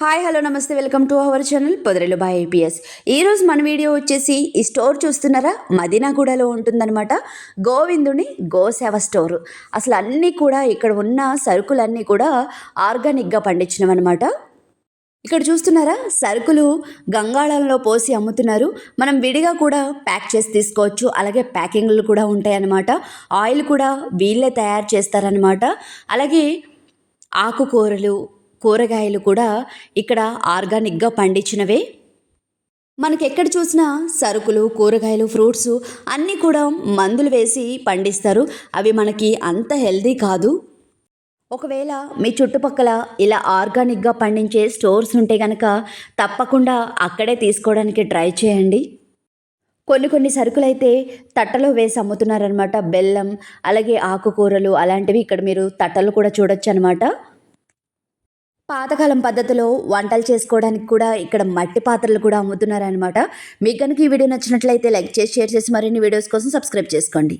Hi hello namaste welcome to our channel పొదరలు boy IPS. ఈరోజు మన video వచ్చేసి ఈ స్టోర్ చూస్తున్నారా? మదీనాగూడలో ఉంటుందన్నమాట. గోవిందుని గోసేవ స్టోర్. అసలు అన్నీ కూడా ఇక్కడ ఉన్న సరుకులన్నీ కూడా ఆర్గానిక్గా పండించినవన్నమాట. ఇక్కడ చూస్తున్నారా? సరుకులు గంగాళంలో పోసి అమ్ముతున్నారు. మనం విడిగా కూడా ప్యాక్ చేసి తీసుకోవచ్చు. అలాగే ప్యాకింగ్లు కూడా ఉంటాయన్నమాట. ఆయిల్ కూడా వీళ్ళే తయారు చేస్తారనమాట అలాగే ఆకుకూరలు కూరగాయలు కూడా ఇక్కడ ఆర్గానిక్గా పండించినవే. మనకెక్కడ ఎక్కడ చూసినా సరుకులు కూరగాయలు ఫ్రూట్స్ అన్నీ కూడా మందులు వేసి పండిస్తారు. అవి మనకి అంత హెల్దీ కాదు. ఒకవేళ మీ చుట్టుపక్కల ఇలా ఆర్గానిక్గా పండించే స్టోర్స్ ఉంటే కనుక తప్పకుండా అక్కడే తీసుకోవడానికి ట్రై చేయండి. కొన్ని కొన్ని సరుకులైతే తట్టలో వేసి అమ్ముతున్నారనమాట బెల్లం అలాగే ఆకుకూరలు అలాంటివి ఇక్కడ మీరు తట్టలు కూడా చూడొచ్చు అనమాట పాతకాలం పద్ధతిలో వంటలు చేసుకోవడానికి కూడా ఇక్కడ మట్టి పాత్రలు కూడా అమ్ముతున్నారనమాట మీకు కనుక ఈ వీడియో నచ్చినట్లయితే లైక్ చేసి షేర్ చేసి మరిన్ని వీడియోస్ కోసం సబ్స్క్రైబ్ చేసుకోండి.